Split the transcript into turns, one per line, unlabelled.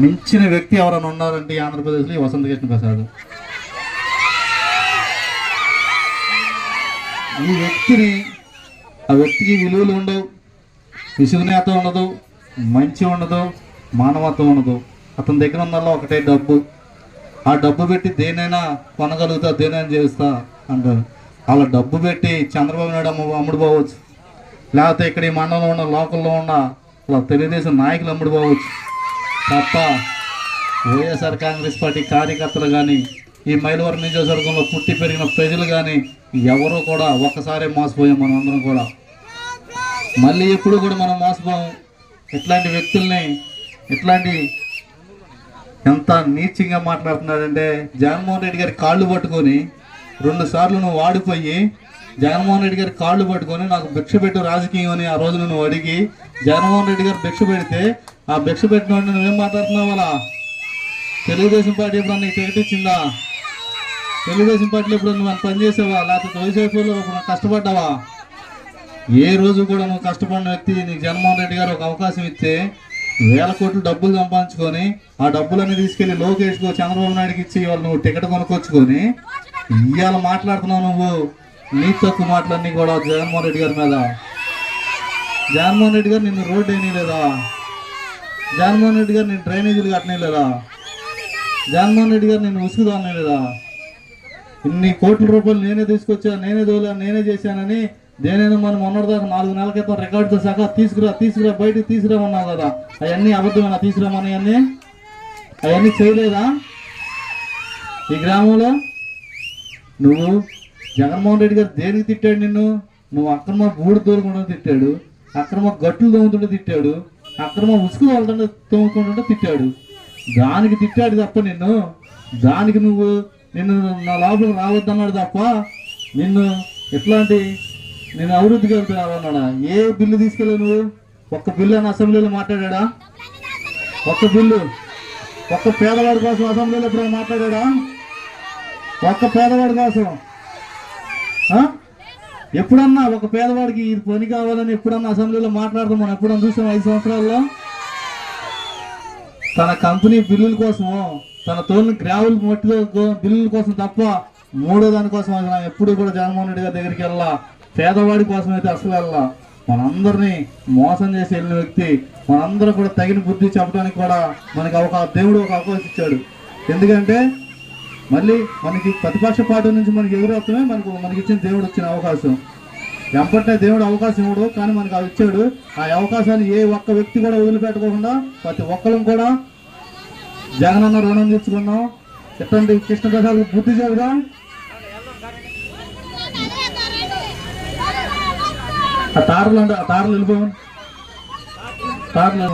మించిన వ్యక్తి ఎవరైనా ఉన్నారంటే ఈ ఆంధ్రప్రదేశ్లో ఈ వసంత కృష్ణ ప్రసాద్. ఈ వ్యక్తిని ఆ వ్యక్తికి విలువలు ఉండవు విసుగునేత ఉండదు మంచి ఉండదు మానవత్వం ఉండదు. అతని దగ్గర ఉన్నల్లో ఒకటే డబ్బు. ఆ డబ్బు పెట్టి దేనైనా కొనగలుగుతా దేనైనా చేస్తా అంటారు. అలా డబ్బు పెట్టి చంద్రబాబు నాయుడు అమ్ము అమ్ముడుపోవచ్చు లేకపోతే ఇక్కడ ఈ మండలంలో ఉన్న లోకల్లో ఉన్న అలా తెలుగుదేశం నాయకులు అమ్ముడుపోవచ్చు తప్ప వైఎస్ఆర్ కాంగ్రెస్ పార్టీ కార్యకర్తలు కానీ ఈ మైలవరం నియోజకవర్గంలో పుట్టి పెరిగిన ప్రజలు కానీ ఎవరూ కూడా ఒక్కసారే మోసపోయాం మనం అందరం కూడా. మళ్ళీ ఎప్పుడు కూడా మనం మోసపోం ఇట్లాంటి వ్యక్తుల్ని ఇట్లాంటి ఎంత నీచంగా మాట్లాడుతున్నాడంటే జగన్మోహన్ రెడ్డి గారి కాళ్ళు పట్టుకొని రెండు సార్లు నువ్వు వాడిపోయి జగన్మోహన్ రెడ్డి గారి కాళ్ళు పట్టుకొని నాకు భిక్ష పెట్టు రాజకీయం అని ఆ రోజు నువ్వు అడిగి జగన్మోహన్ రెడ్డి గారు భిక్ష పెడితే ఆ భిక్ష పెట్టిన నువ్వేం మాట్లాడుతున్నావు అలా? తెలుగుదేశం పార్టీ ఎప్పుడు నీకు టికెట్ ఇచ్చిందా? తెలుగుదేశం పార్టీలో ఇప్పుడు నువ్వు పని చేసావా? లేకపోతే వైసీపీలో ఇప్పుడు కష్టపడ్డావా? ఏ రోజు కూడా నువ్వు కష్టపడిన వ్యక్తి నీకు జగన్మోహన్ రెడ్డి గారు ఒక అవకాశం ఇస్తే వేల కోట్లు డబ్బులు సంపాదించుకొని ఆ డబ్బులన్నీ తీసుకెళ్ళి లోకేష్కు చంద్రబాబు నాయుడుకి ఇచ్చి వాళ్ళు నువ్వు టికెట్ కొనుక్కొచ్చుకొని ఇవాళ మాట్లాడుతున్నావు నువ్వు. నీ తక్కువ మాటలన్నీ కూడా జగన్మోహన్ రెడ్డి గారి మీద. జగన్మోహన్ రెడ్డి గారు నిన్ను రోడ్డు వేయలేదా జగన్మోహన్ రెడ్డి గారు నేను డ్రైనేజీలు కట్టనేలేదా జగన్మోహన్ రెడ్డి గారు నేను ఉసుగు లేదా ఇన్ని కోట్ల రూపాయలు నేనే తీసుకొచ్చా నేనే దోలా నేనే చేశానని దేనైనా మనం మొన్నటిదాకా నాలుగు నెలల క్రితం రికార్డుతో సహా తీసుకురా తీసుకురా బయటకు తీసుకురామన్నావు కదా. అవన్నీ అబద్ధమైన? తీసుకురామని అవన్నీ? అవన్నీ చేయలేదా? ఈ గ్రామంలో నువ్వు జగన్మోహన్ రెడ్డి గారు దేనికి తిట్టాడు నిన్ను? నువ్వు అక్రమ బూడి దూరకుండా తిట్టాడు అక్రమ గట్లు దొంగతుంటే తిట్టాడు అక్రమ ఉసుకు వాళ్ళతో తోముకుంటుంటే తిట్టాడు. దానికి తిట్టాడు తప్ప నిన్ను దానికి నువ్వు నిన్ను నా లోపలికి రావద్దన్నాడు తప్ప నిన్ను ఎట్లాంటి నేను అభివృద్ధికి వెళ్తున్నావన్నాడా ఏ బిల్లు తీసుకెళ్ళావు నువ్వు? ఒక్క బిల్లు అని అసెంబ్లీలో మాట్లాడా ఒక్క బిల్లు ఒక్క పేదవాడి కోసం అసెంబ్లీలో ఎప్పుడైనా మాట్లాడా ఒక్క పేదవాడి కోసం. ఎప్పుడన్నా ఒక పేదవాడికి ఇది పని కావాలని ఎప్పుడన్నా అసెంబ్లీలో మాట్లాడదాం మనం ఎప్పుడన్నా చూసాం ఐదు సంవత్సరాల్లో? తన కంపెనీ బిల్లుల కోసము తన తోలిని గ్రావుల్ మట్టిలో బిల్లుల కోసం తప్ప మూడో దానికోసం అసలు ఎప్పుడు కూడా జగన్మోహన్ రెడ్డి గారి దగ్గరికి వెళ్ళా పేదవాడి కోసం అయితే అసలు వెళ్ళా. మనందరినీ మోసం చేసి వెళ్ళిన వ్యక్తి మనందరూ కూడా తగిన బుద్ధి చెప్పడానికి కూడా మనకి ఒక దేవుడు ఒక అవకాశం ఇచ్చాడు. ఎందుకంటే మళ్ళీ మనకి ప్రతిపక్ష పార్టీ నుంచి మనకి ఎదురవుతామే మనకు మనకి ఇచ్చిన దేవుడు వచ్చిన అవకాశం. ఎంపట్నే దేవుడు అవకాశం ఇవ్వడు కానీ మనకు అది ఇచ్చాడు. ఆ అవకాశాన్ని ఏ ఒక్క వ్యక్తి కూడా వదిలిపెట్టుకోకుండా ప్రతి ఒక్కరం కూడా జగనన్న రుణం తెచ్చుకున్నాం ఎట్లాంటి కృష్ణప్రసాద్ బుద్ధి చెబుదా ఆ తారలు అంటే ఆ తారలు వెళ్ళిపోయాం. తారలు